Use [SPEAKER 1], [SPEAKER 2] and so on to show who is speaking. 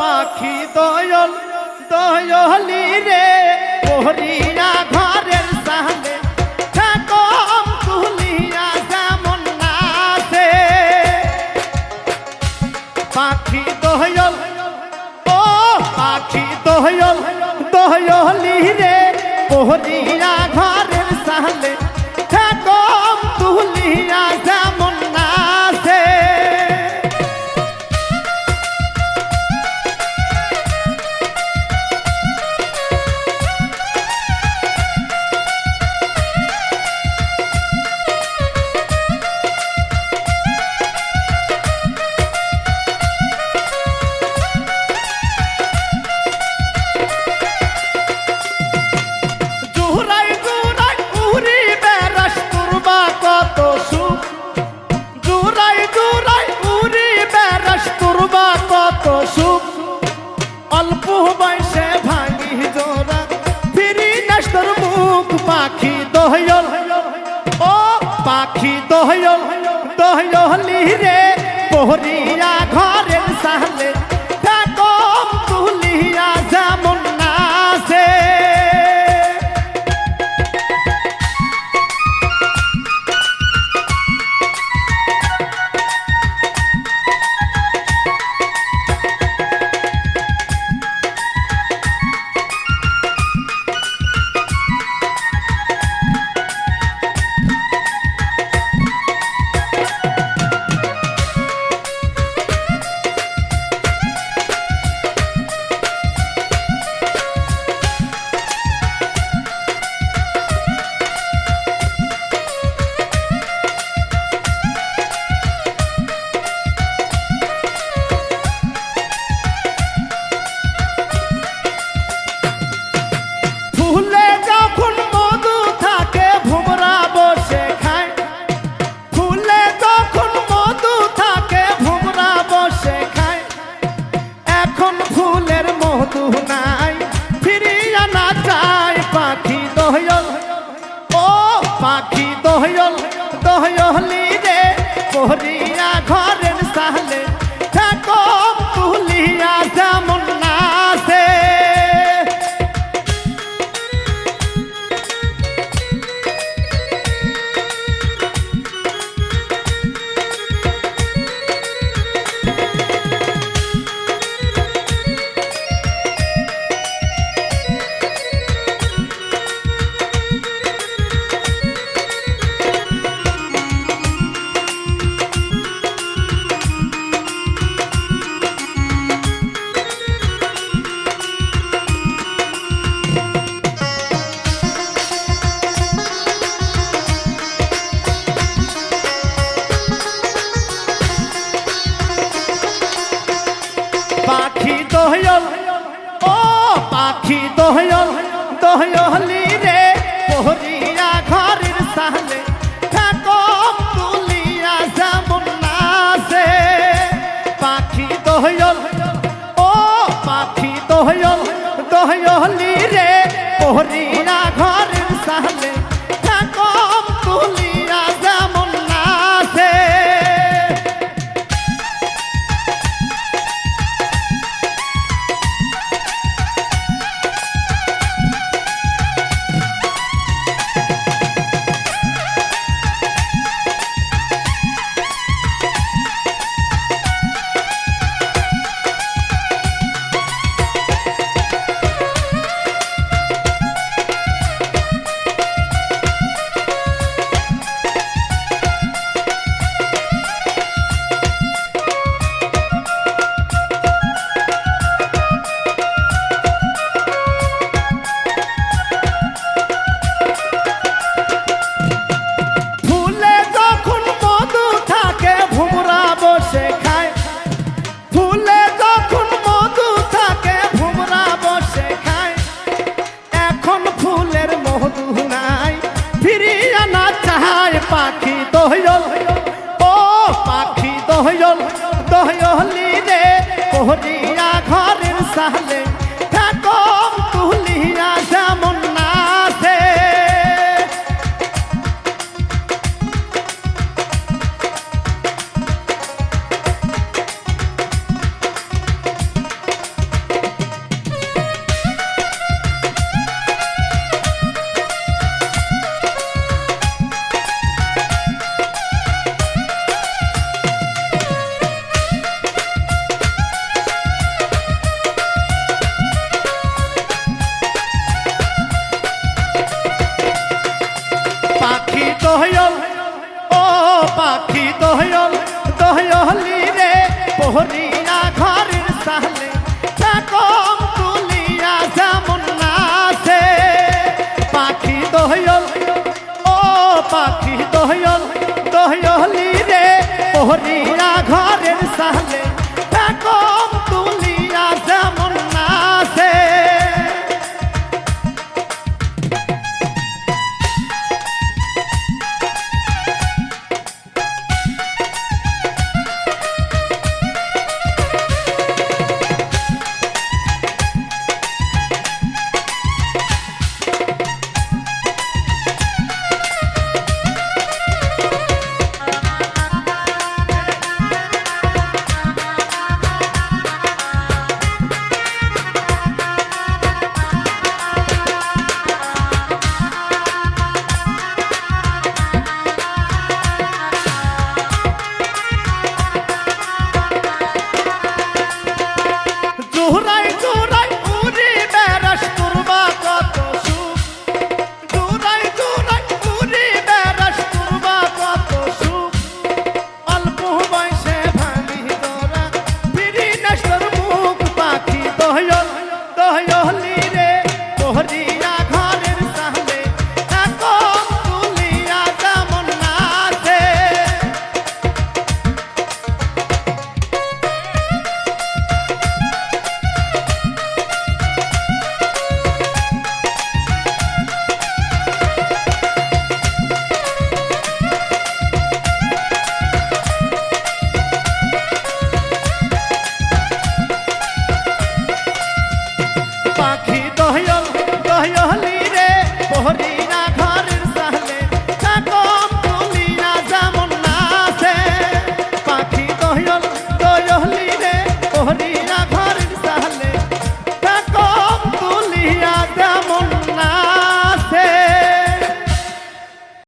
[SPEAKER 1] পাখি দয়ল, দয়লি রে। পহরিয়া ঘরের সামনে ঠাকম তুলিয়া যেমন নাচে পাখি দয়ল, ও পাখি দয়ল, দয়লি রে। পহরিয়া ঘরের সামনে চলি রে পহরিয়া ঘরের সাহলে দহয়ল দহয়লি রে পহরিয়া ঘর আখি দহয়ল, দহয়লি রে। পহরিয়া ঘরের সাহলে ঠাকম তুলিয়া যেমন নাচে। পাখি দহয়ল, ও পাখি দহয়ল, দহয়লি রে। পহরি সাহলে না ঘরের সালে চাকম তুলিয়া যেমন নাচে। পাখি দহয়ল, ও পাখি দহয়ল, দহয়লি রে, পহরিয়া ঘরের সালে